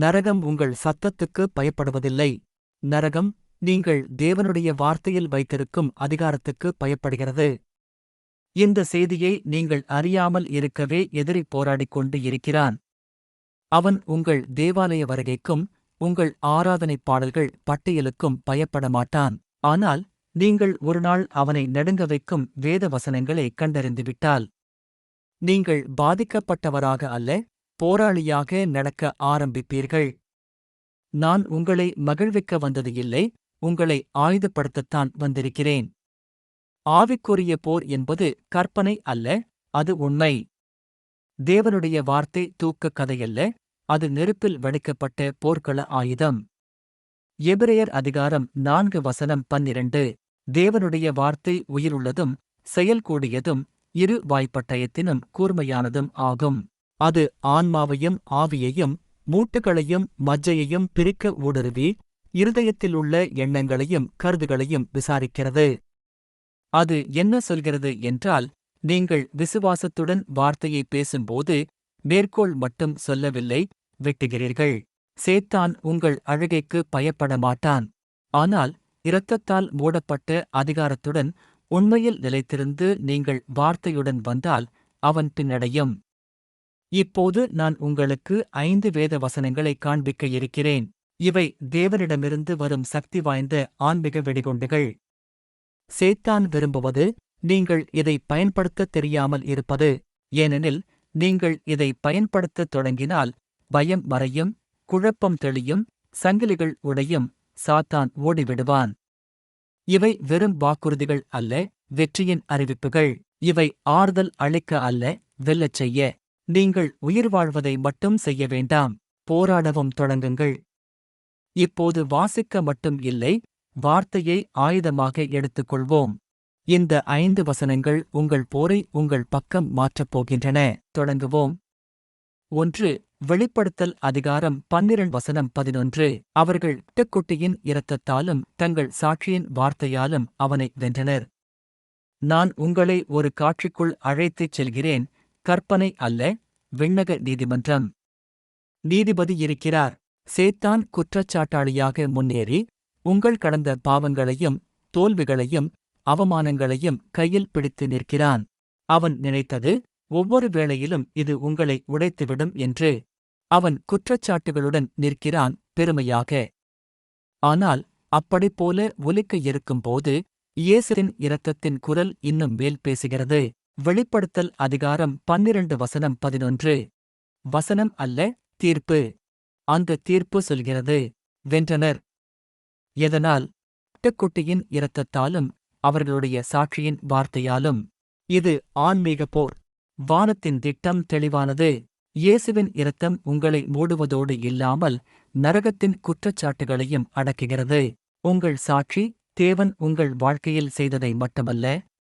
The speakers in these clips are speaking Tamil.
நரகம் உங்கள் சத்தத்துக்கு பயப்படுவதில்லை. நரகம் நீங்கள் தேவனுடைய வார்த்தையில் வைத்திருக்கும் அதிகாரத்துக்கு பயப்படுகிறது. இந்த செய்தியை நீங்கள் அறியாமல் இருக்கவே எதிரி போராடிக் கொண்டு இருக்கிறான். அவன் உங்கள் தேவாலய வருகைக்கும் உங்கள் ஆராதனை பாடல்கள் பட்டியலுக்கும் பயப்பட மாட்டான். ஆனால் நீங்கள் ஒருநாள் அவனை நடுங்க வைக்கும் வேத வசனங்களை கண்டறிந்துவிட்டால் நீங்கள் பாதிக்கப்பட்டவராக அல்ல போராளியாக நடக்க ஆரம்பிப்பீர்கள். நான் உங்களை மகிழ்விக்க வந்தது இல்லை உங்களை ஆயுதப்படுத்தத்தான் வந்திருக்கிறேன். ஆவிக்குரிய போர் என்பது கற்பனை அல்ல அது உண்மை. தேவனுடைய வார்த்தை தூக்க கதையல்ல அது நெருப்பில் வடிக்கப்பட்ட போர்க்கள ஆயுதம். எபிரேயர் அதிகாரம் நான்கு வசனம் பன்னிரண்டு. தேவனுடைய வார்த்தை உயிருள்ளதும் செயல்கூடியதும் இரு வாய்ப்பட்டயத்தினும் கூர்மையானதும் ஆகும். அது ஆன்மாவையும் ஆவியையும் மூட்டுகளையும் மஜ்ஜையையும் பிரிக்க ஊடுருவி இருதயத்திலுள்ள எண்ணங்களையும் கருதுகளையும் விசாரிக்கிறது. அது என்ன சொல்கிறது என்றால் நீங்கள் விசுவாசத்துடன் வார்த்தையை பேசும்போது மேற்கோள் மட்டும் சொல்லவில்லை வெட்டுகிறீர்கள். சேத்தான் உங்கள் அழுகைக்கு பயப்பட மாட்டான். ஆனால் இரத்தத்தால் மூடப்பட்ட அதிகாரத்துடன் உண்மையில் நிலைத்திருந்து நீங்கள் வார்த்தையுடன் வந்தால் அவன் பின்னடையும். இப்போது நான் உங்களுக்கு ஐந்து வேத வசனங்களை காண்பிக்க இருக்கிறேன் இவை தேவனிடமிருந்து வரும் சக்தி வாய்ந்த ஆன்மீக வெடிகுண்டுகள். சேத்தான் விரும்புவது நீங்கள் இதை பயன்படுத்தத் தெரியாமல் இருப்பது ஏனெனில் நீங்கள் இதை பயன்படுத்தத் தொடங்கினால் பயம் மறையும் குழப்பம் தெளியும் சங்கிலிகள் உடையும் சாத்தான் ஓடிவிடுவான். இவை வெறும் வாக்குறுதிகள் அல்ல வெற்றியின் அறிவிப்புகள். இவை ஆறுதல் அளிக்க அல்ல வெல்லச் செய்ய. நீங்கள் உயிர் வாழ்வதை மட்டும் செய்ய வேண்டாம். போராடவும் தொடங்குங்கள். இப்போது வாசிக்க மட்டும் இல்லை வார்த்தையை ஆயுதமாக எடுத்துக்கொள்வோம். இந்த ஐந்து வசனங்கள் உங்கள் போரை உங்கள் பக்கம் மாற்றப் போகின்றன. தொடங்குவோம். ஒன்று வெளிப்படுத்தல் அதிகாரம் பன்னிரண்டு வசனம் பதினொன்று. அவர்கள் திட்டக்குட்டியின் இரத்தத்தாலும் தங்கள் சாட்சியின் வார்த்தையாலும் அவனை வென்றனர். நான் உங்களை ஒரு காட்சிக்குள் அழைத்துச் செல்கிறேன். கற்பனை அல்ல விண்ணக நீதிமன்றம். நீதிபதி இருக்கிறார். சேத்தான் குற்றச்சாட்டாளியாக முன்னேறி உங்கள் கடந்த பாவங்களையும் தோல்விகளையும் அவமானங்களையும் கையில் பிடித்து நிற்கிறான். அவன் நினைத்தது ஒவ்வொரு வேளையிலும் இது உங்களை உடைத்துவிடும் என்று. அவன் குற்றச்சாட்டுகளுடன் நிற்கிறான் பெருமையாக. ஆனால் அப்படிப்போல ஒலிக்க இருக்கும்போது இயேசுவின் இரத்தத்தின் குரல் இன்னும் மேல் பேசுகிறது. வெளிப்படுத்தல் அதிகாரம் பன்னிரண்டு வசனம் பதினொன்று. வசனம் அல்ல தீர்ப்பு. அந்த தீர்ப்பு சொல்கிறது வென்றனர். எதனால்? குட்டியின் இரத்தத்தாலும் அவர்களுடைய சாட்சியின் வார்த்தையாலும். இது ஆன்மீக போர். வானத்தின் திட்டம் தெளிவானது. இயேசுவின் இரத்தம் உங்களை மூடுவதோடு இல்லாமல் நரகத்தின் குற்றச்சாட்டுகளையும் அடக்குகிறது. உங்கள் சாட்சி தேவன் உங்கள் வாழ்க்கையில் செய்ததை மட்டுமல்ல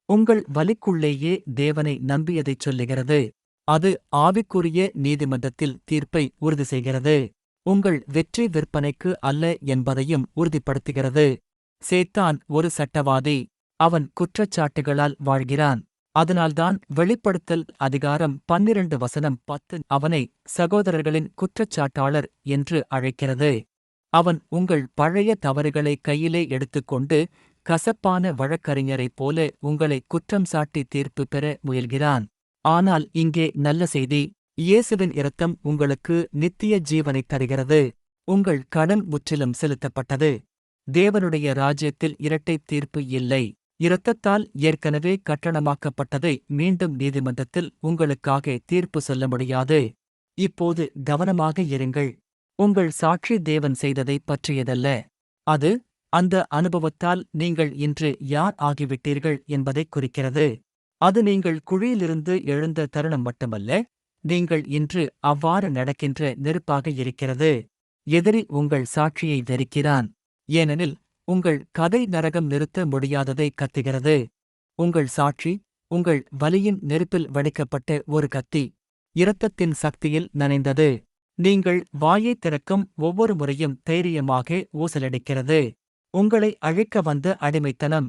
உங்கள் வலிக்குள்ளேயே தேவனை நம்பியதைச் சொல்லுகிறது. அது ஆவிக்குரிய நீதிமன்றத்தில் தீர்ப்பை உறுதி செய்கிறது. உங்கள் வெற்றி விற்பனைக்கு அல்ல என்பதையும் உறுதிப்படுத்துகிறது. சேத்தான் ஒரு சட்டவாதி. அவன் குற்றச்சாட்டுகளால் வாழ்கிறான். அதனால்தான் வெளிப்படுத்தல் அதிகாரம் பன்னிரண்டு வசனம் பத்து அவனை சகோதரர்களின் குற்றச்சாட்டாளர் என்று அழைக்கிறது. அவன் உங்கள் பழைய தவறுகளை கையிலே எடுத்துக்கொண்டு கசப்பான வழக்கறிஞரைப் போல உங்களை குற்றம் சாட்டி தீர்ப்பு பெற முயல்கிறான். ஆனால் இங்கே நல்ல செய்தி இயேசுவின் இரத்தம் உங்களுக்கு நித்திய ஜீவனைத் தருகிறது. உங்கள் கடன் முற்றிலும் செலுத்தப்பட்டது. தேவனுடைய ராஜ்யத்தில் இரட்டைத் தீர்ப்பு இல்லை. இரத்தத்தால் ஏற்கனவே கட்டணமாக்கப்பட்டதை மீண்டும் நீதிமன்றத்தில் உங்களுக்காக தீர்ப்பு சொல்ல முடியாது. இப்போது கவனமாக இருங்கள். உங்கள் சாட்சி தேவன் செய்ததை பற்றியதல்ல. அது அந்த அனுபவத்தால் நீங்கள் இன்று யார் ஆகிவிட்டீர்கள் என்பதைக் குறிக்கிறது. அது நீங்கள் குழியிலிருந்து எழுந்த தருணம் மட்டுமல்ல நீங்கள் இன்று அவ்வாறு நடக்கின்ற நெருப்பாக இருக்கிறது. எதிரி உங்கள் சாட்சியை வெறுக்கிறான். ஏனெனில் உங்கள் கதை நரகம் நிறுத்த முடியாததை கத்துகிறது. உங்கள் சாட்சி உங்கள் வலியின் நெருப்பில் வடிக்கப்பட்ட ஒரு கத்தி இரத்தத்தின் சக்தியில் நனைந்தது. நீங்கள் வாயைத் திறக்கும் ஒவ்வொரு முறையும் தைரியமாக ஊசலடிக்கிறது. உங்களை அழைக்க வந்த அடிமைத்தனம்.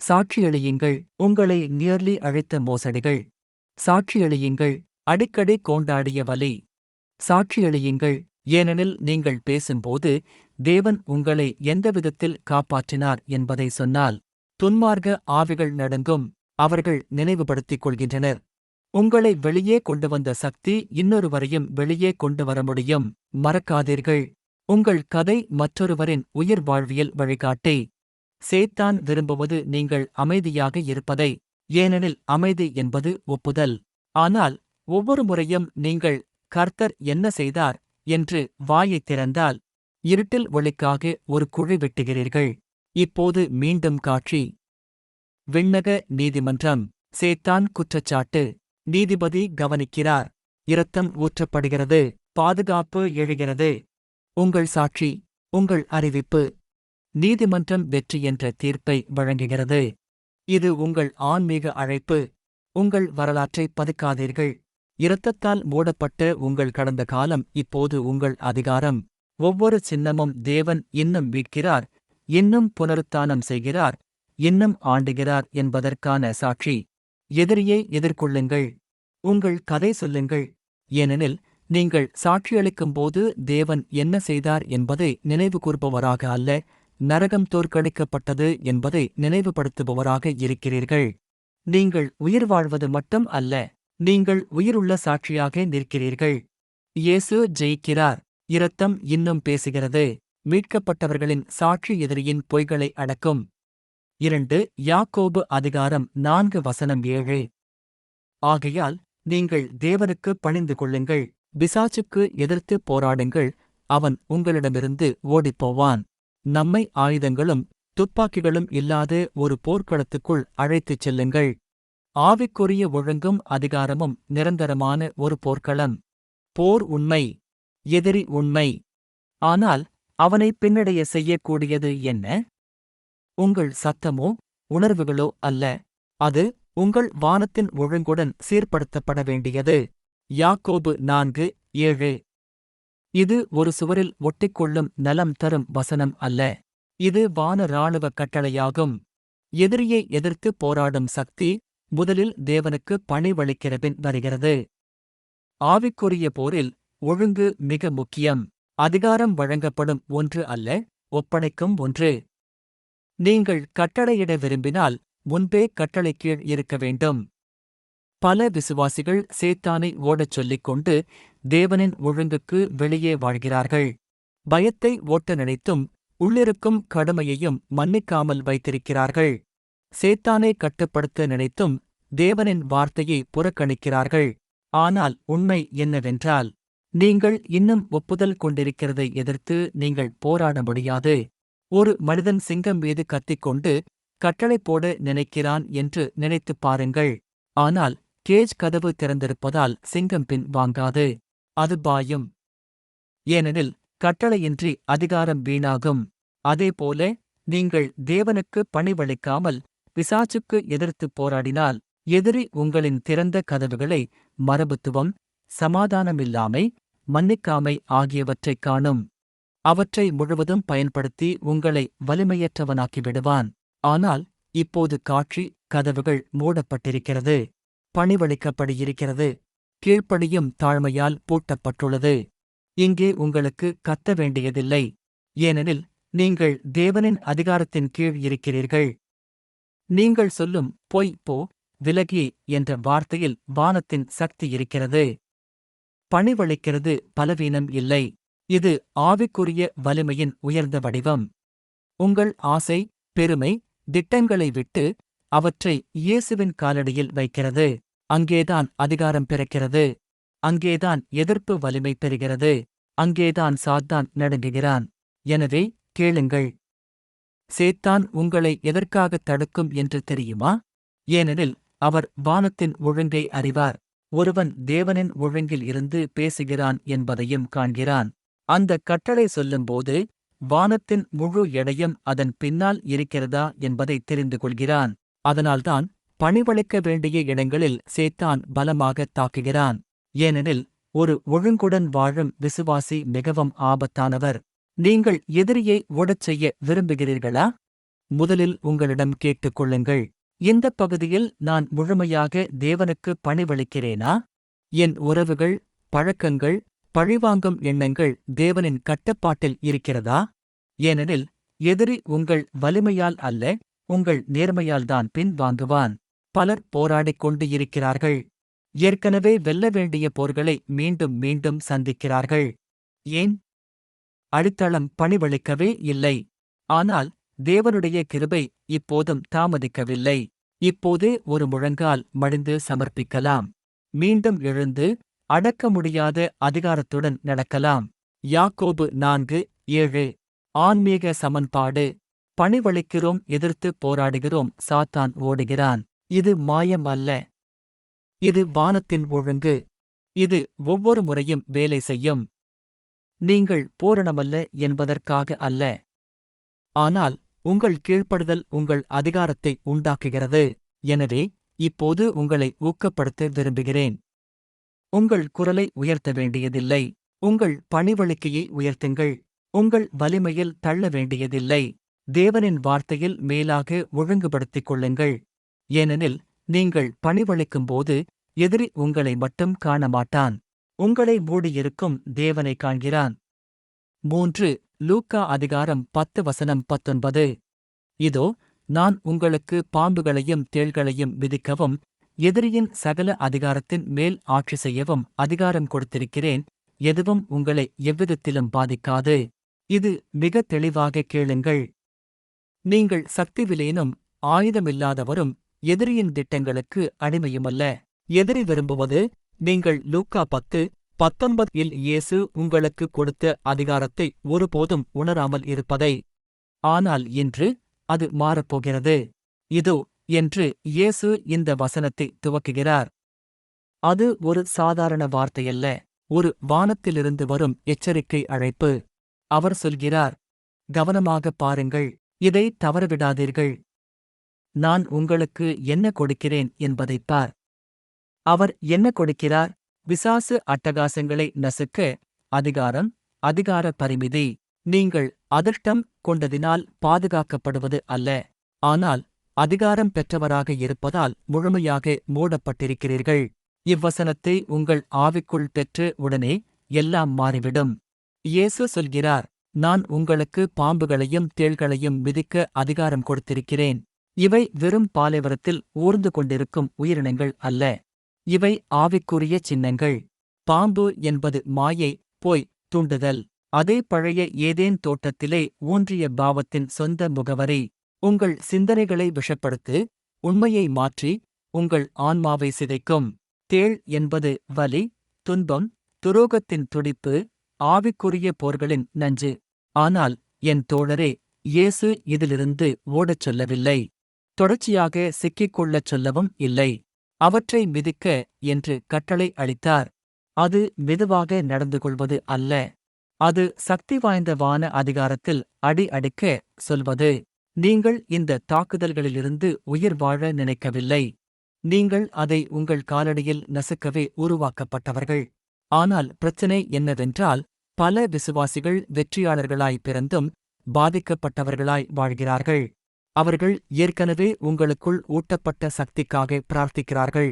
சாட்சியளியுங்கள் உங்களை நியர்லி அழைத்த மோசடிகள். சாட்சியளியுங்கள் அடிக்கடி கோண்டாடிய வலி. சாட்சியளியுங்கள் ஏனெனில் நீங்கள் பேசும்போது தேவன் உங்களை எந்த விதத்தில் காப்பாற்றினார் என்பதை சொன்னால் துன்மார்க்க ஆவிகள் நடுங்கும். அவர்கள் நினைவுபடுத்திக் கொள்கின்றனர். உங்களை வெளியே கொண்டு வந்த சக்தி இன்னொருவரையும் வெளியே கொண்டு வர முடியும். மறக்காதீர்கள். உங்கள் கதை மற்றொருவரின் உயிர் வாழ்வியல் வழிகாட்டி. சேத்தான் விரும்புவது நீங்கள் அமைதியாக இருப்பதை ஏனெனில் அமைதி என்பது ஒப்புதல். ஆனால் ஒவ்வொரு முறையும் நீங்கள் கர்த்தர் என்ன செய்தார்? என்று வாயைத் திறந்தால் இருட்டில் ஒளிக்காக ஒரு குழி வெட்டுகிறீர்கள். இப்போது மீண்டும் காட்சி. விண்ணக நீதிமன்றம். சேத்தான் குற்றச்சாட்டு. நீதிபதி கவனிக்கிறார். இரத்தம் ஊற்றப்படுகிறது. பாதுகாப்பு எழுகிறது. உங்கள் சாட்சி உங்கள் அறிவிப்பு. நீதிமன்றம் வெற்றி என்ற தீர்ப்பை வழங்குகிறது. இது உங்கள் ஆன்மீக அழைப்பு. உங்கள் வரலாற்றை பதுக்காதீர்கள். இரத்தத்தால் மூடப்பட்ட உங்கள் கடந்த காலம் இப்போது உங்கள் அதிகாரம். ஒவ்வொரு சின்னமும் தேவன் இன்னும் மீட்கிறார் இன்னும் புனருத்தானம் செய்கிறார். இன்னும் ஆண்டுகிறார் என்பதற்கான சாட்சி. எதிரியை எதிர்கொள்ளுங்கள். உங்கள் கதை சொல்லுங்கள். ஏனெனில் நீங்கள் சாட்சியளிக்கும்போது தேவன் என்ன செய்தார் என்பதை நினைவு கூர்பவராக அல்ல நரகம் தோற்கடிக்கப்பட்டது என்பதை நினைவுபடுத்துபவராக இருக்கிறீர்கள். நீங்கள் உயிர் வாழ்வது மட்டும் அல்ல நீங்கள் உயிருள்ள சாட்சியாக நிற்கிறீர்கள். இயேசு ஜெயிக்கிறார் இரத்தம் இன்னும் பேசுகிறது மீட்கப்பட்டவர்களின் சாட்சி எதிரியின் பொய்களை அடக்கும். இரண்டு யாக்கோபு அதிகாரம் நான்கு வசனம் ஏழு. ஆகையால் நீங்கள் தேவனுக்கு பணிந்து கொள்ளுங்கள். பிசாச்சுக்கு எதிர்த்து போராடுங்கள் அவன் உங்களிடமிருந்து ஓடிப்போவான். நம்மை ஆயுதங்களும் துப்பாக்கிகளும் இல்லாத ஒரு போர்க்களத்துக்குள் அழைத்துச் செல்லுங்கள். ஆவிக்குரிய ஒழுங்கும் அதிகாரமும் நிரந்தரமான ஒரு போர்க்களம். போர் உண்மை எதிரி உண்மை. ஆனால் அவனை பின்னடைய செய்யக்கூடியது என்ன? உங்கள் சத்தமோ உணர்வுகளோ அல்ல. அது உங்கள் வானத்தின் ஒழுங்குடன் சீர்படுத்தப்பட வேண்டியது. யாக்கோபு நான்கு ஏழு. இது ஒரு சுவரில் ஒட்டிக்கொள்ளும் நலம் தரும் வசனம் அல்ல. இது வான இராணுவ கட்டளையாகும். எதிரியை எதிர்த்து போராடும் சக்தி முதலில் தேவனுக்கு பணிவளிக்கிறபின் வருகிறது. ஆவிக்குரிய போரில் ஒழுங்கு மிக முக்கியம். அதிகாரம் வழங்கப்படும் ஒன்று அல்ல ஒப்படைக்கும் ஒன்று. நீங்கள் கட்டளையிட விரும்பினால் முன்பே கட்டளை கீழ் இருக்க வேண்டும். பல விசுவாசிகள் சேத்தானை ஓடச் சொல்லிக் கொண்டு தேவனின் ஒழுங்குக்கு வெளியே வாழ்கிறார்கள். பயத்தை ஓட்ட நினைத்தும் உள்ளிருக்கும் கடுமையையும் மன்னிக்காமல் வைத்திருக்கிறார்கள். சேத்தானை கட்டுப்படுத்த நினைத்தும் தேவனின் வார்த்தையை புறக்கணிக்கிறார்கள். ஆனால் உண்மை என்னவென்றால் நீங்கள் இன்னும் ஒப்புதல் கொண்டிருக்கிறதை எதிர்த்து நீங்கள் போராட முடியாது. ஒரு மனிதன் சிங்கம் மீது கத்திக்கொண்டு கட்டளை போட நினைக்கிறான் என்று நினைத்துப் பாருங்கள். ஆனால் கேஜ் கதவு திறந்திருப்பதால் சிங்கம் பின் வாங்காது. அது பாயும். ஏனெனில் கட்டளையின்றி அதிகாரம் வீணாகும். அதேபோல நீங்கள் தேவனுக்கு பணிவளிக்காமல் பிசாச்சுக்கு எதிர்த்துப் போராடினால் எதிரி உங்களின் திறந்த கதவுகளை மரபுத்துவம் சமாதானமில்லாமை மன்னிக்காமை ஆகியவற்றைக் காணும். அவற்றை முழுவதும் பயன்படுத்தி உங்களை வலிமையற்றவனாக்கி விடுவான். ஆனால் இப்போது காட்சி கதவுகள் மூடப்பட்டிருக்கிறது. பணிவளிக்கப்படியிருக்கிறது கீழ்ப்படியும் தாழ்மையால் பூட்டப்பட்டுள்ளது. இங்கே உங்களுக்கு கத்த வேண்டியதில்லை. ஏனெனில் நீங்கள் தேவனின் அதிகாரத்தின் கீழ் இருக்கிறீர்கள். நீங்கள் சொல்லும் பொய் போ விலகி என்ற வார்த்தையில் வானத்தின் சக்தி இருக்கிறது. பணிவளிக்கிறது பலவீனம் இல்லை. இது ஆவிக்குரிய வலிமையின் உயர்ந்த வடிவம். உங்கள் ஆசை பெருமை திட்டங்களை விட்டு அவற்றை இயேசுவின் காலடியில் வைக்கிறது. அங்கேதான் அதிகாரம் பிறக்கிறது. அங்கேதான் எதிர்ப்பு வலிமை பெறுகிறது. அங்கேதான் சாத்தான் நடுங்குகிறான். எனவே கேளுங்கள். சேத்தான் உங்களை எதற்காகத் தடுக்கும் என்று தெரியுமா? ஏனெனில் அவர் வானத்தின் ஒழுங்கை அறிவார். ஒருவன் தேவனின் ஒழுங்கில் இருந்து பேசுகிறான் என்பதையும் காண்கிறான். அந்த கட்டளை சொல்லும்போது வானத்தின் முழு எடையும் அதன் பின்னால் இருக்கிறதா என்பதை தெரிந்து கொள்கிறான். அதனால்தான் பணிவளிக்க வேண்டிய இடங்களில் சேத்தான் பலமாக தாக்குகிறான். ஏனெனில் ஒரு ஒழுங்குடன் வாழும் விசுவாசி மிகவும் ஆபத்தானவர். நீங்கள் எதிரியை ஓடச் செய்ய விரும்புகிறீர்களா? முதலில் உங்களிடம் கேட்டுக்கொள்ளுங்கள் இந்த பகுதியில் நான் முழுமையாக தேவனுக்கு பணிவளிக்கிறேனா? என் உறவுகள் பழக்கங்கள் பழிவாங்கும் எண்ணங்கள் தேவனின் கட்டுப்பாட்டில் இருக்கிறதா? ஏனெனில் எதிரி உங்கள் வலிமையால் அல்ல உங்கள் நேர்மையால்தான் பின்வாங்குவான். பலர் போராடிக் கொண்டு இருக்கிறார்கள் ஏற்கனவே வெல்ல வேண்டிய போர்களை மீண்டும் மீண்டும் சந்திக்கிறார்கள். ஏன்? அடித்தளம் பணிவளிக்கவே இல்லை. ஆனால் தேவனுடைய கிருபை இப்போதும் தாமதிக்கவில்லை. இப்போதே ஒரு முழங்கால் மடிந்து சமர்ப்பிக்கலாம். மீண்டும் எழுந்து அடக்க முடியாத அதிகாரத்துடன் நடக்கலாம். யாக்கோபு நான்கு ஏழு. ஆன்மீக சமன்பாடு. பணிவளிக்கிறோம் எதிர்த்து போராடுகிறோம் சாத்தான் ஓடுகிறான். இது மாயம் அல்ல. இது வானத்தின் ஒழுங்கு. இது ஒவ்வொரு முறையும் வேலை செய்யும். நீங்கள் பூரணமல்ல என்பதற்காக அல்ல. ஆனால் உங்கள் கீழ்ப்படுதல் உங்கள் அதிகாரத்தை உண்டாக்குகிறது. எனவே இப்போது உங்களை ஊக்கப்படுத்த விரும்புகிறேன். உங்கள் குரலை உயர்த்த வேண்டியதில்லை. உங்கள் பணிவழிக்கையை உயர்த்துங்கள். உங்கள் வலிமையில் தள்ள வேண்டியதில்லை. தேவனின் வார்த்தையில் மேலாக ஒழுங்குபடுத்திக் கொள்ளுங்கள். ஏனெனில் நீங்கள் பணிவளிக்கும்போது எதிரி உங்களை மட்டும் காண மாட்டான் உங்களை மூடியிருக்கும் தேவனை காண்கிறான். மூன்று லூக்கா அதிகாரம் பத்து வசனம் பத்தொன்பது. இதோ நான் உங்களுக்கு பாம்புகளையும் தேள்களையும் விதிக்கவும் எதிரியின் சகல அதிகாரத்தின் மேல் ஆட்சி செய்யவும் அதிகாரம் கொடுத்திருக்கிறேன் எதுவும் உங்களை எவ்விதத்திலும் பாதிக்காது. இது மிக தெளிவாக கேளுங்கள். நீங்கள் சக்திவிலேனும் ஆயுதமில்லாதவரும் எதிரியின் திட்டங்களுக்கு அடிமையுமல்ல. எதிரி விரும்புவது நீங்கள் லூக்கா பத்து பத்தொன்பது இல் இயேசு உங்களுக்கு கொடுத்த அதிகாரத்தை ஒருபோதும் உணராமல் இருப்பதை. ஆனால் இன்று அது மாறப்போகிறது. இதோ என்று இயேசு இந்த வசனத்தை துவக்குகிறார். அது ஒரு சாதாரண வார்த்தையல்ல. ஒரு வானத்திலிருந்து வரும் எச்சரிக்கை அழைப்பு. அவர் சொல்கிறார் கவனமாக பாருங்கள். இதை தவறவிடாதீர்கள். நான் உங்களுக்கு என்ன கொடுக்கிறேன் என்பதைப் பார். அவர் என்ன கொடுக்கிறார்? விசாசு அட்டகாசங்களை நசுக்க அதிகாரம் அதிகார பரிமிதி. நீங்கள் அதிர்ஷ்டம் கொண்டதினால் பாதுகாக்கப்படுவது அல்ல. ஆனால் அதிகாரம் பெற்றவராக இருப்பதால் முழுமையாக மூடப்பட்டிருக்கிறீர்கள். இவ்வசனத்தை உங்கள் ஆவிக்குள் பெற்று உடனே எல்லாம் மாறிவிடும். இயேசு சொல்கிறார் நான் உங்களுக்கு பாம்புகளையும் தேள்களையும் மிதிக்க அதிகாரம் கொடுத்திருக்கிறேன். இவை வெறும் பாலைவரத்தில் ஊர்ந்து கொண்டிருக்கும் உயிரினங்கள் அல்ல. இவை ஆவிக்குரிய சின்னங்கள். பாம்பு என்பது மாயை போய் தூண்டுதல். அதே பழைய ஏதேன் தோட்டத்திலே ஊன்றிய பாவத்தின் சொந்த முகவரி. உங்கள் சிந்தனைகளை விஷப்படுத்து உண்மையை மாற்றி உங்கள் ஆன்மாவை சிதைக்கும். தேள் என்பது வலி துன்பம் துரோகத்தின் துடிப்பு ஆவிக்குரிய போர்களின் நஞ்சு. ஆனால் என் தோழரே இயேசு இதிலிருந்து ஓடச் சொல்லவில்லை. தொடர்ச்சியாக சிக்கிக்கொள்ளச் சொல்லவும் இல்லை. அவற்றை மிதிக்க என்று கட்டளை அளித்தார். அது மெதுவாக நடந்து கொள்வது அல்ல. அது சக்தி வாய்ந்த வான அதிகாரத்தில் அடி அடிக்க சொல்வது. நீங்கள் இந்த தாக்குதல்களிலிருந்து உயிர் வாழ நினைக்கவில்லை. நீங்கள் அதை உங்கள் காலடியில் நசுக்கவே உருவாக்கப்பட்டவர்கள். ஆனால் பிரச்சனை என்னவென்றால் பல விசுவாசிகள் வெற்றியாளர்களாய் பிறந்தும் பாதிக்கப்பட்டவர்களாய் வாழ்கிறார்கள். அவர்கள் ஏற்கனவே உங்களுக்குள் ஊட்டப்பட்ட சக்திக்காக பிரார்த்திக்கிறார்கள்.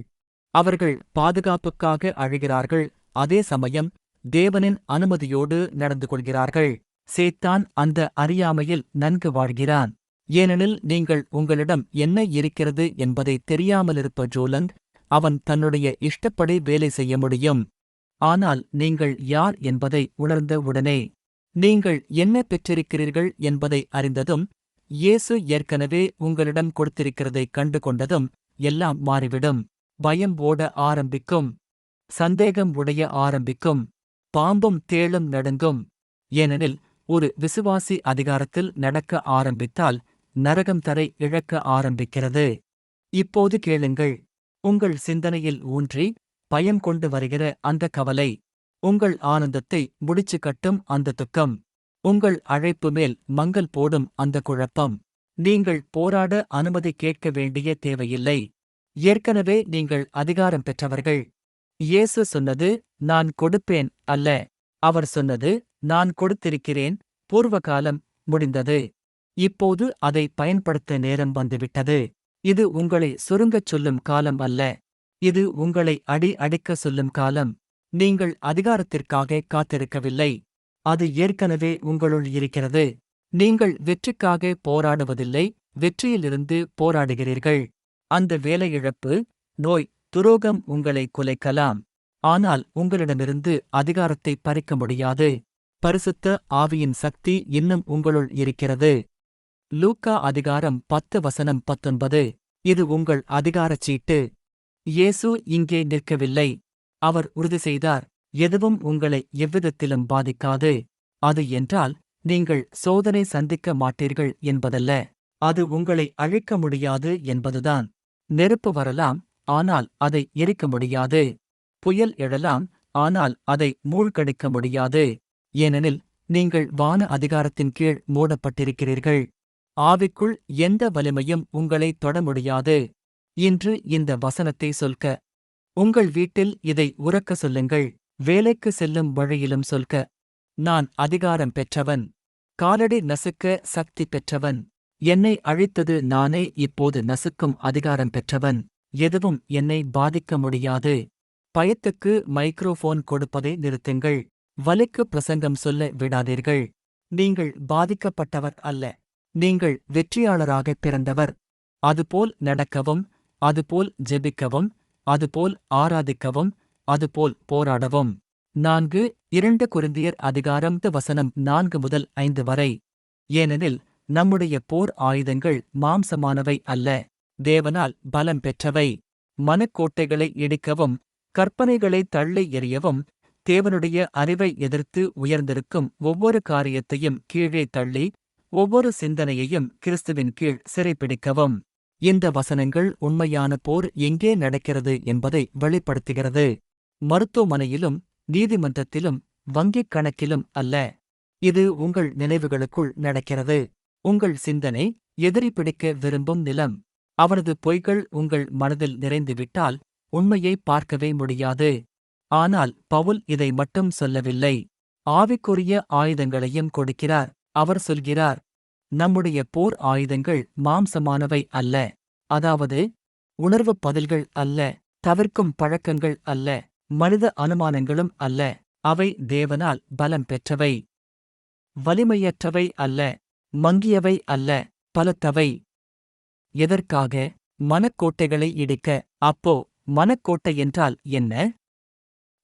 அவர்கள் பாதுகாப்புக்காக அழுகிறார்கள். அதே சமயம் தேவனின் அனுமதியோடு நடந்து கொள்கிறார்கள். சேத்தான் அந்த அறியாமையில் நன்கு வாழ்கிறான். ஏனெனில் நீங்கள் உங்களிடம் என்ன இருக்கிறது என்பதை தெரியாமலிருப்ப ஜோலங் அவன் தன்னுடைய இஷ்டப்படி வேலை செய்ய முடியும். ஆனால் நீங்கள் யார் என்பதை உணர்ந்த உடனே நீங்கள் என்ன பெற்றிருக்கிறீர்கள் என்பதை அறிந்ததும் இயேசு ஏற்கனவே உங்களிடம் கொடுத்திருக்கிறதைக் கண்டு கொண்டதும் எல்லாம் மாறிவிடும். பயம் ஓட ஆரம்பிக்கும். சந்தேகம் உடைய ஆரம்பிக்கும். பாம்பும் தேளும் நடுங்கும். ஏனெனில் ஒரு விசுவாசி அதிகாரத்தில் நடக்க ஆரம்பித்தால் நரகம் தரை இழக்க ஆரம்பிக்கிறது. இப்போது கேளுங்கள். உங்கள் சிந்தனையில் ஊன்றி பயம் கொண்டு வருகிற அந்த கவலை. உங்கள் ஆனந்தத்தை முடிச்சு கட்டும் அந்த துக்கம். உங்கள் அழைப்பு மேல் மங்கல் போடும் அந்த குழப்பம். நீங்கள் போராட அனுமதி கேட்க வேண்டிய தேவையில்லை. ஏற்கனவே நீங்கள் அதிகாரம் பெற்றவர்கள். இயேசு சொன்னது நான் கொடுப்பேன் அல்ல. அவர் சொன்னது நான் கொடுத்திருக்கிறேன். பூர்வகாலம் முடிந்தது. இப்போது அதை பயன்படுத்த நேரம் வந்துவிட்டது. இது உங்களை சுருங்கச் சொல்லும் காலம் அல்ல. இது உங்களை அடி அடிக்க சொல்லும் காலம். நீங்கள் அதிகாரத்திற்காக காத்திருக்கவில்லை. அது ஏற்கனவே உங்களுள் இருக்கிறது. நீங்கள் வெற்றிக்காக போராடுவதில்லை வெற்றியிலிருந்து போராடுகிறீர்கள். அந்த வேலையிழப்பு நோய் துரோகம் உங்களை குலைக்கலாம். ஆனால் உங்களிடமிருந்து அதிகாரத்தை பறிக்க முடியாது. பரிசுத்த ஆவியின் சக்தி இன்னும் உங்களுள் இருக்கிறது. லூக்கா அதிகாரம் பத்து வசனம் பத்தொன்பது. இது உங்கள் அதிகாரச் சீட்டு. இயேசு இங்கே நிற்கவில்லை. அவர் உறுதி செய்தார். எதுவும் உங்களை எவ்விதத்திலும் பாதிக்காது. அது என்றால் நீங்கள் சோதனை சந்திக்க மாட்டீர்கள் என்பதல்ல. அது உங்களை அழிக்க முடியாது என்பதுதான். நெருப்பு வரலாம் ஆனால் அதை எரிக்க முடியாது. புயல் எழலாம் ஆனால் அதை மூழ்கடிக்க முடியாது. ஏனெனில் நீங்கள் வான அதிகாரத்தின் கீழ் மூடப்பட்டிருக்கிறீர்கள். ஆவிக்குள் எந்த வலிமையும் உங்களை தொட முடியாது. இன்று இந்த வசனத்தை சொல்க. உங்கள் வீட்டில் இதை உறக்க சொல்லுங்கள். வேலைக்கு செல்லும் வழியிலும் சொல்க நான் அதிகாரம் பெற்றவன். காலடி நசுக்க சக்தி பெற்றவன். என்னை அழித்தது நானே இப்போது நசுக்கும் அதிகாரம் பெற்றவன். எதுவும் என்னை பாதிக்க முடியாது. பயத்துக்கு மைக்ரோஃபோன் கொடுப்பதை நிறுத்துங்கள். வலிக்கு பிரசங்கம் சொல்ல விடாதீர்கள். நீங்கள் பாதிக்கப்பட்டவர் அல்ல. நீங்கள் வெற்றியாளராகப் பிறந்தவர். அதுபோல் நடக்கவும் அதுபோல் ஜெபிக்கவும் அதுபோல் ஆராதிக்கவும் அதுபோல் போராடவும். நான்கு இரண்டு குருந்தியர் அதிகாரம் வசனம் நான்கு முதல் ஐந்து வரை. ஏனெனில் நம்முடைய போர் ஆயுதங்கள் மாம்சமானவை அல்ல. தேவனால் பலம் பெற்றவை. மனக்கோட்டைகளை இடிக்கவும் கற்பனைகளை தள்ளி எறியவும் தேவனுடைய அறிவை எதிர்த்து உயர்ந்திருக்கும் ஒவ்வொரு காரியத்தையும் கீழே தள்ளி ஒவ்வொரு சிந்தனையையும் கிறிஸ்துவின் கீழ் சிறைப்பிடிக்கவும் இந்த வசனங்கள் உண்மையான போர் எங்கே நடக்கிறது என்பதை வெளிப்படுத்துகிறது. மருத்துவமனையிலும் நீதிமன்றத்திலும் வங்கிக் கணக்கிலும் அல்ல. இது உங்கள் நினைவுகளுக்குள் நடக்கிறது. உங்கள் சிந்தனை எதிரி பிடிக்க விரும்பும் நிலம். அவனது பொய்கள் உங்கள் மனதில் நிறைந்துவிட்டால் உண்மையை பார்க்கவே முடியாது. ஆனால் பவுல் இதை மட்டும் சொல்லவில்லை. ஆவிக்குரிய ஆயுதங்களையும் கொடுக்கிறார். அவர் சொல்கிறார் நம்முடைய போர் ஆயுதங்கள் மாம்சமானவை அல்ல. அதாவது உணர்வுப் பதில்கள் அல்ல. தவிர்க்கும் பழக்கங்கள் அல்ல. மனித அனுமானங்களும் அல்ல. அவை தேவனால் பலம் பெற்றவை. வலிமையற்றவை அல்ல. மங்கியவை அல்ல. பலத்தவை. எதற்காக? மனக்கோட்டைகளை இடிக்க. அப்போ மனக்கோட்டை என்றால் என்ன?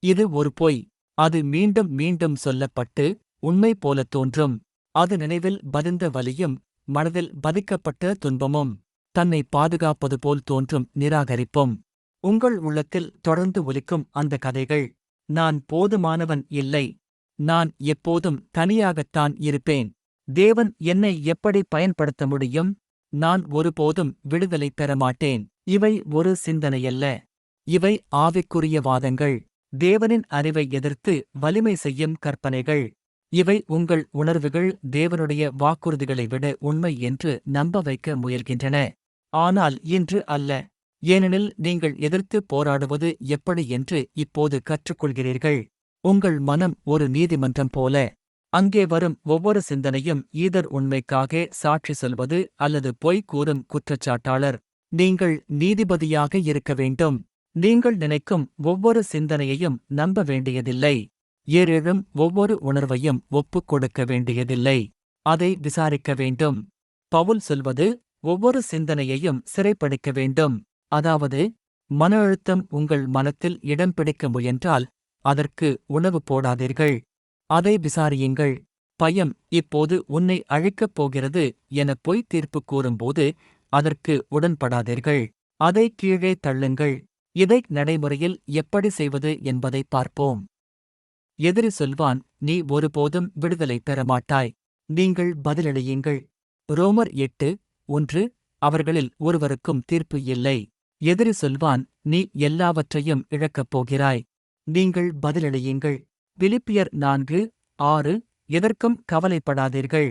இது ஒரு பொய். அது மீண்டும் மீண்டும் சொல்லப்பட்டு உண்மை போலத் தோன்றும். அது நினைவில் பதிந்த வலியும் மனதில் பதிக்கப்பட்ட துன்பமும் தன்னை பாதுகாப்பது போல் தோன்றும் நிராகரிப்பும். உங்கள் உள்ளத்தில் தொடர்ந்து ஒலிக்கும் அந்த கதைகள் நான் போதுமானவன் இல்லை நான் எப்போதும் தனியாகத்தான் இருப்பேன் தேவன் என்னை எப்படி பயன்படுத்த முடியும் நான் ஒருபோதும் விடுதலை பெற மாட்டேன். இவை ஒரு சிந்தனையல்ல. இவை ஆவிக்குரிய வாதங்கள். தேவனின் அறிவை எதிர்த்து வலிமை செய்யும் கற்பனைகள். இவை உங்கள் உணர்வுகள் தேவனுடைய வாக்குறுதிகளை விட உண்மை என்று நம்ப வைக்க முயல்கின்றன. ஆனால் இன்று அல்ல. ஏனெனில் நீங்கள் எதிர்த்து போராடுவது எப்படி என்று இப்போது கற்றுக்கொள்கிறீர்கள். உங்கள் மனம் ஒரு நீதிமன்றம் போல. அங்கே வரும் ஒவ்வொரு சிந்தனையும் ஈதர் உண்மைக்காக சாட்சி சொல்வது அல்லது பொய் கூறும் குற்றச்சாட்டாளர். நீங்கள் நீதிபதியாக இருக்க வேண்டும். நீங்கள் நினைக்கும் ஒவ்வொரு சிந்தனையையும் நம்ப வேண்டியதில்லை. ஏறெழும் ஒவ்வொரு உணர்வையும் ஒப்புக் கொடுக்க வேண்டியதில்லை. அதை விசாரிக்க வேண்டும். பவுல் சொல்வது ஒவ்வொரு சிந்தனையையும் சிறைப்படுத்த வேண்டும். அதாவது மன அழுத்தம் உங்கள் மனத்தில் இடம் பிடிக்க முயன்றால் அதற்கு உணவு போடாதீர்கள். அதை விசாரியுங்கள். பயம் இப்போது உன்னை அழைக்கப் போகிறது என பொய் தீர்ப்பு கூறும்போது அதற்கு உடன்படாதீர்கள். அதை கீழே தள்ளுங்கள். இதை நடைமுறையில் எப்படி செய்வது என்பதை பார்ப்போம். எதிரி சொல்வான் நீ ஒருபோதும் விடுதலை பெற மாட்டாய் நீங்கள் பதிலளியுங்கள். ரோமர் எட்டு ஒன்று அவர்களில் ஒருவருக்கும் தீர்ப்பு இல்லை. எதிரி சொல்வான் நீ எல்லாவற்றையும் இழக்கப் போகிறாய். நீங்கள் பதிலளியுங்கள். பிலிப்பியர் நான்கு ஆறு எதற்கும் கவலைப்படாதீர்கள்.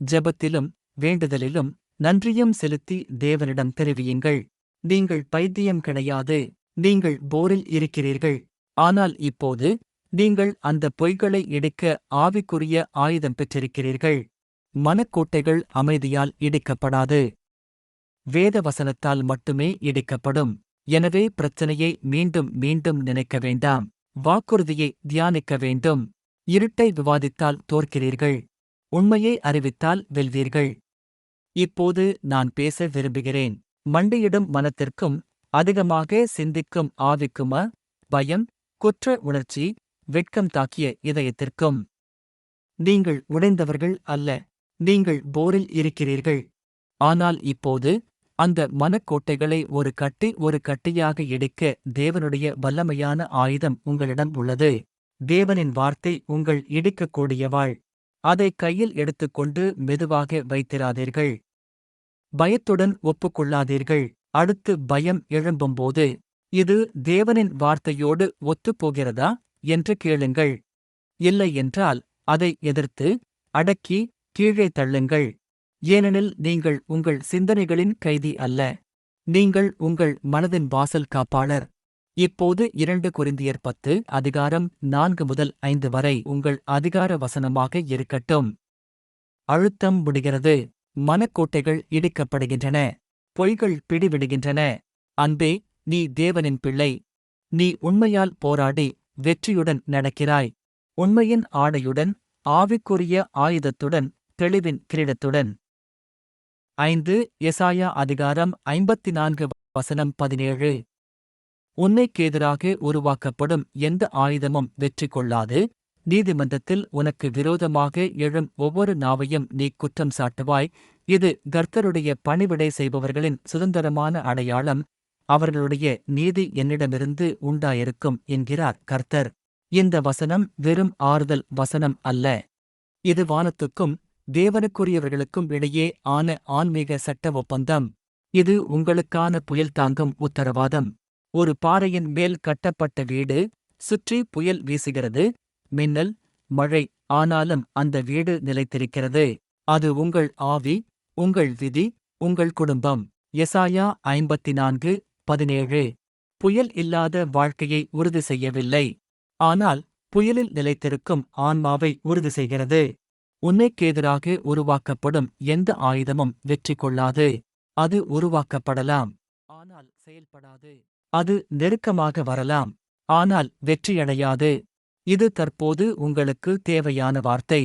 ஜெபத்திலும் வேண்டுதலிலும் நன்றியும் செலுத்தி தேவனிடம் தெரிவியுங்கள். நீங்கள் பைத்தியம் கிடையாது. நீங்கள் போரில் இருக்கிறீர்கள். ஆனால் இப்போது நீங்கள் அந்த பொய்களை இடிக்க ஆவிக்குரிய ஆயுதம் பெற்றிருக்கிறீர்கள். மனக்கோட்டைகள் அமைதியால் இடிக்கப்படாது. வேத வசனத்தால் மட்டுமே இடிக்கப்படும். எனவே பிரச்சனையை மீண்டும் மீண்டும் நினைக்க வேண்டாம். வாக்குறுதியை தியானிக்க வேண்டும். இருட்டை விவாதித்தால் தோற்கிறீர்கள். உண்மையை அறிவித்தால் வெல்வீர்கள். இப்போது நான் பேச விரும்புகிறேன். மண்டியிடும் மனத்திற்கும் அதிகமாக சிந்திக்கும் ஆவிக்கும பயம் குற்ற உணர்ச்சி வெட்கம் தாக்கிய இதயத்திற்கும். நீங்கள் உடைந்தவர்கள் அல்ல. நீங்கள் போரில் இருக்கிறீர்கள். ஆனால் இப்போது அந்த மனக்கோட்டைகளை ஒரு கட்டி ஒரு கட்டியாக இடிக்க தேவனுடைய வல்லமையான ஆயுதம் உங்களிடம் உள்ளது. தேவனின் வார்த்தை உங்கள் இடிக்கக்கூடியவாள் அதை கையில் எடுத்துக்கொண்டு மெதுவாக வைத்திராதீர்கள். பயத்துடன் ஒப்புக்கொள்ளாதீர்கள். அடுத்து பயம் எழும்பும்போது இது தேவனின் வார்த்தையோடு ஒத்துப்போகிறதா என்று கேளுங்கள். இல்லை என்றால் அதை எதிர்த்து அடக்கி கீழே தள்ளுங்கள். ஏனெனில் நீங்கள் உங்கள் சிந்தனைகளின் கைதி அல்ல. நீங்கள் உங்கள் மனதின் வாசல் காப்பாளர். இப்போது இரண்டு குறிந்தியர் பத்து அதிகாரம் நான்கு முதல் ஐந்து வரை உங்கள் அதிகார வசனமாக இருக்கட்டும். அழுத்தம் முடிகிறது. மனக்கோட்டைகள் இடிக்கப்படுகின்றன. பொய்கள் பிடிவிடுகின்றன. அன்பே நீ தேவனின் பிள்ளை. நீ உண்மையால் போராடி வெற்றியுடன் நடக்கிறாய். உண்மையின் ஆடையுடன் ஆவிக்குரிய ஆயுதத்துடன் தெளிவின் கிரீடத்துடன். ஐந்து எசாயா அதிகாரம் ஐம்பத்தி நான்கு வசனம் பதினேழு. உன்னைக்கெதிராக உருவாக்கப்படும் எந்த ஆயுதமும் வெற்றி கொள்ளாது. நீதிமன்றத்தில் உனக்கு விரோதமாக எழும் ஒவ்வொரு நாவையும் நீ குற்றம் சாட்டுவாய். இது கர்த்தருடைய பணிவிடை செய்பவர்களின் சுதந்திரமான அடையாளம். அவர்களுடைய நீதி என்னிடமிருந்து உண்டாயிருக்கும் என்கிறார் கர்த்தர். இந்த வசனம் வெறும் ஆறுதல் வசனம் அல்ல. இது வானத்துக்கும் தேவனுக்குரியவர்களுக்கும் இடையே ஆன ஆன்மீக சட்ட ஒப்பந்தம். இது உங்களுக்கான புயல் தாங்கும் உத்தரவாதம். ஒரு பாறையின் மேல் கட்டப்பட்ட வீடு சுற்றி புயல் வீசுகிறது மின்னல் மழை ஆனாலும் அந்த வீடு நிலைத்திருக்கிறது. அது உங்கள் ஆவி உங்கள் விதி உங்கள் குடும்பம். எசாயா ஐம்பத்தி நான்கு பதினேழு. புயல் இல்லாத வாழ்க்கையை உறுதி செய்யவில்லை. ஆனால் புயலில் நிலைத்திருக்கும் ஆன்மாவை உறுதி செய்கிறது. உன்னைக்கெதிராக உருவாக்கப்படும் எந்த ஆயுதமும் வெற்றி கொள்ளாது. அது உருவாக்கப்படலாம். ஆனால் செயல்படாது. அது நெருக்கமாக வரலாம். ஆனால் வெற்றியடையாது. இது தற்போது உங்களுக்கு தேவையான வார்த்தை.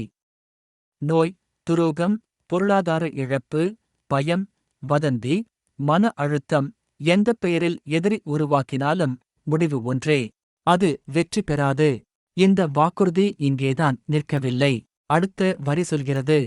நோய் துரோகம் பொருளாதார இழப்பு பயம் வதந்தி மன அழுத்தம் எந்த பெயரில் எதிரி உருவாக்கினாலும் முடிவு ஒன்றே. அது வெற்றி பெறாது. இந்த வாக்குறுதி இங்கேதான் நிற்கவில்லை. அடுத்த வரி சொல்கிறது.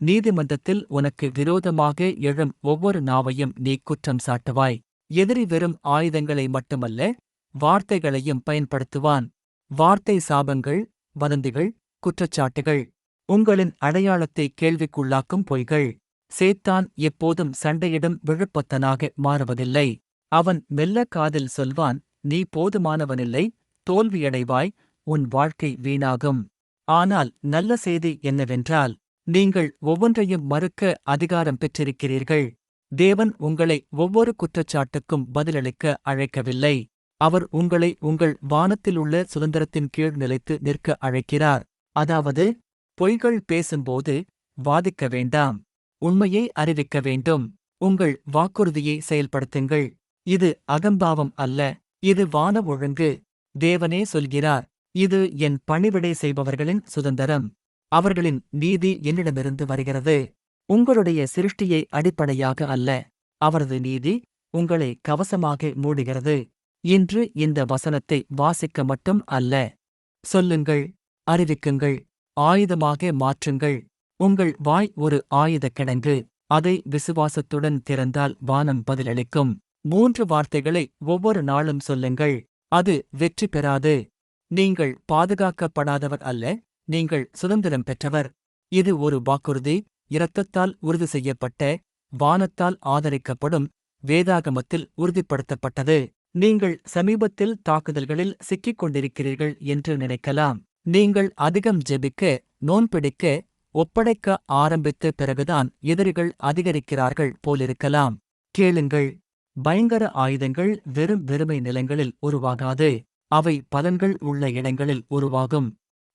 நீதிமன்றத்தில் உனக்கு விரோதமாக எழும் ஒவ்வொரு நாவையும் நீ குற்றம் சாட்டுவாய். எதிரி வெறும் ஆயுதங்களை மட்டுமல்ல வார்த்தைகளையும் பயன்படுத்துவான். வார்த்தை சாபங்கள் வதந்திகள் குற்றச்சாட்டுகள் உங்களின் அடையாளத்தை கேள்விக்குள்ளாக்கும் பொய்கள். சேத்தான் எப்போதும் சண்டையிடும் விழுப்பத்தனாக மாறுவதில்லை. அவன் மெல்ல காதில் சொல்வான் நீ போதுமானவனில்லை தோல்வியடைவாய் உன் வாழ்க்கை வீணாகும். ஆனால் நல்ல செய்தி என்னவென்றால் நீங்கள் ஒவ்வொன்றையும் மறுக்க அதிகாரம் பெற்றிருக்கிறீர்கள். தேவன் உங்களை ஒவ்வொரு குற்றச்சாட்டுக்கும் பதிலளிக்க அழைக்கவில்லை. அவர் உங்களை உங்கள் வானத்திலுள்ள சுதந்திரத்தின் கீழ் நிலைத்து நிற்க அழைக்கிறார். அதாவது பொய்கள் பேசும்போது வாதிக்க வேண்டாம். உண்மையை அறிவிக்க வேண்டும். உங்கள் வாக்குறுதியை செயல்படுத்துங்கள். இது அகம்பாவம் அல்ல. இது வான ஒழுங்கு. தேவனே சொல்கிறார். இது என் பணிவிடை செய்பவர்களின் சுதந்திரம். அவர்களின் நீதி என்னிடமிருந்து வருகிறது. உங்களுடைய சிருஷ்டியை அடிப்படையாக அல்ல. அவரது நீதி உங்களை கவசமாக மூடுகிறது. இன்று இந்த வசனத்தை வாசிக்க மட்டும் அல்ல. சொல்லுங்கள் அறிவிக்குங்கள் ஆயுதமாக மாற்றுங்கள். உங்கள் வாய் ஒரு ஆயுதக் கிடங்கு. அதை விசுவாசத்துடன் திறந்தால் வானம் பதிலளிக்கும். மூன்று வார்த்தைகளை ஒவ்வொரு நாளும் சொல்லுங்கள். அது வெற்றி பெறாது. நீங்கள் பாதுகாக்கப்படாதவர் அல்ல நீங்கள் சுதந்திரம் பெற்றவர். இது ஒரு வாக்குறுதி இரத்தத்தால் உறுதி செய்யப்பட்ட வானத்தால் ஆதரிக்கப்படும் வேதாகமத்தில் உறுதிப்படுத்தப்பட்டது. நீங்கள் சமீபத்தில் தாக்குதல்களில் சிக்கிக் கொண்டிருக்கிறீர்கள் என்று நினைக்கலாம். நீங்கள் அதிகம் ஜெபிக்க நோன்பிடிக்க ஒப்படைக்க ஆரம்பித்த பிறகுதான் எதிரிகள் அதிகரிக்கிறார்கள் போலிருக்கலாம். கேளுங்கள். பயங்கர ஆயுதங்கள் வெறும் வெறுமை நிலங்களில் உருவாகாது. அவை பலன்கள் உள்ள இடங்களில் உருவாகும்.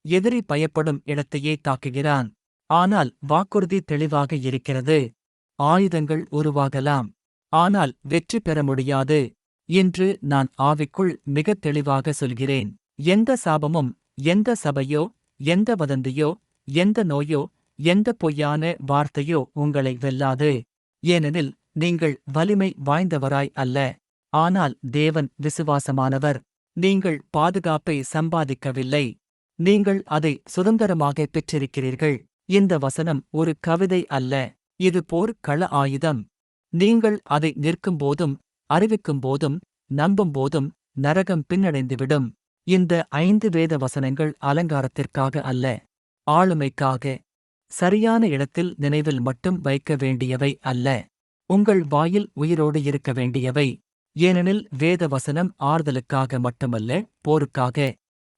எதிரி பயப்படும் இடத்தையே தாக்குகிறான். ஆனால் வாக்குறுதி தெளிவாக இருக்கிறது. ஆயுதங்கள் உருவாகலாம். ஆனால் வெற்றி பெற முடியாது. என்று நான் ஆவிக்குள் மிகத் தெளிவாக சொல்கிறேன். எந்த சாபமும் எந்த சபையோ எந்த வதந்தியோ எந்த நோயோ எந்த பொய்யான வார்த்தையோ உங்களை வெல்லாது. ஏனெனில் நீங்கள் வலிமை வாய்ந்தவராய் அல்ல. ஆனால் தேவன் விசுவாசமானவர். நீங்கள் பாதுகாப்பை சம்பாதிக்கவில்லை. நீங்கள் அதை சுதந்திரமாக பெற்றிருக்கிறீர்கள். இந்த வசனம் ஒரு கவிதை அல்ல. இது போர் கள ஆயுதம். நீங்கள் அதை நிற்கும்போதும் அறிவிக்கும்போதும் நம்பும்போதும் நரகம் பின்னடைந்துவிடும். இந்த ஐந்து வேத வசனங்கள் அலங்காரத்திற்காக அல்ல. ஆளுமைக்காக. சரியான இடத்தில் நினைவில் மட்டும் வைக்க வேண்டியவை அல்ல. உங்கள் வாயில் உயிரோடு இருக்க வேண்டியவை. ஏனெனில் வேத வசனம் ஆறுதலுக்காக மட்டுமல்ல போருக்காக.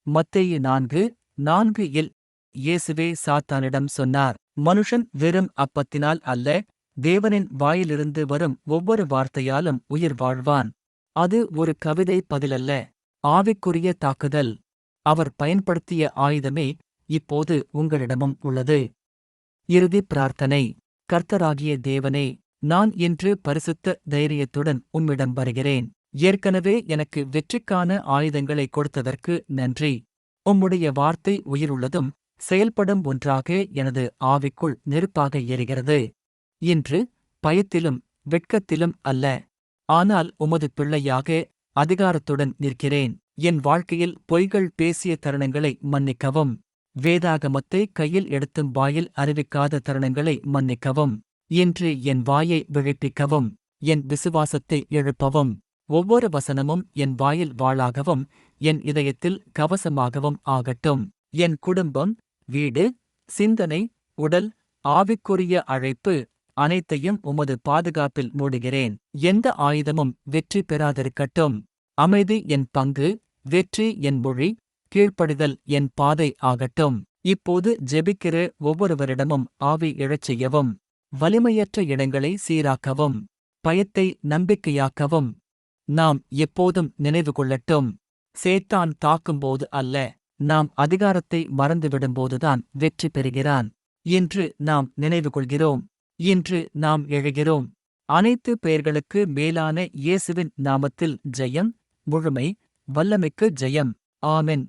மத்தேயு நான்கு நான்கு இல் இயேசுவே சாத்தானிடம் சொன்னார் மனுஷன் வெறும் அப்பத்தினால் அல்ல தேவனின் வாயிலிருந்து வரும் ஒவ்வொரு வார்த்தையாலும் உயிர் வாழ்வான். அது ஒரு கவிதை பதிலல்ல ஆவிக்குரிய தாக்குதல். அவர் பயன்படுத்திய ஆயுதமே இப்போது உங்களிடமும் உள்ளது. இறுதி பிரார்த்தனை. கர்த்தராகிய தேவனே நான் இன்று பரிசுத்த தைரியத்துடன் உம்மிடம் வருகிறேன். ஏற்கனவே எனக்கு வெற்றிக்கான ஆயுதங்களை கொடுத்ததற்கு நன்றி. உம்முடைய வார்த்தை உயிருள்ளதும் செயல்படும் ஒன்றாக எனது ஆவிக்குள் நெருப்பாக ஏறுகிறது இன்று பயத்திலும் வெட்கத்திலும் அல்ல. ஆனால் உமது பிள்ளையாக அதிகாரத்துடன் நிற்கிறேன். என் வாழ்க்கையில் பொய்கள் பேசிய தருணங்களை மன்னிக்கவும். வேதாகமத்தை கையில் எடுத்தும் வாயில் அறிவிக்காத தருணங்களை மன்னிக்கவும். இன்று என் வாயை விழிப்பிக்கவும் என் விசுவாசத்தை எழுப்பவும் ஒவ்வொரு வசனமும் என் வாயில் வாளாகவும் என் இதயத்தில் கவசமாகவும் ஆகட்டும். என் குடும்பம் வீடு சிந்தனை உடல் ஆவிக்குரிய அழைப்பு அனைத்தையும் உமது பாதுகாப்பில் மூடுகிறேன். எந்த ஆயுதமும் வெற்றி பெறாதிருக்கட்டும். அமைதி என் பங்கு வெற்றி என் மொழி கீழ்ப்படிதல் என் பாதை ஆகட்டும். இப்போது ஜெபிக்கிற ஒவ்வொருவரிடமும் ஆவி எழச் செய்யவும். வலிமையற்ற இடங்களை சீராக்கவும் பயத்தை நம்பிக்கையாக்கவும் நாம் எப்போதும் நினைவு கொள்ளட்டும் சேத்தான் தாக்கும்போது அல்ல நாம் அதிகாரத்தை மறந்துவிடும்போதுதான் வெற்றி பெறுகிறான். இன்று நாம் நினைவு கொள்கிறோம் இன்று நாம் எழுகிறோம். அனைத்து பெயர்களுக்கு மேலான இயேசுவின் நாமத்தில் ஜெயம் முழுமை வல்லமைக்கு ஜெயம். ஆமென்.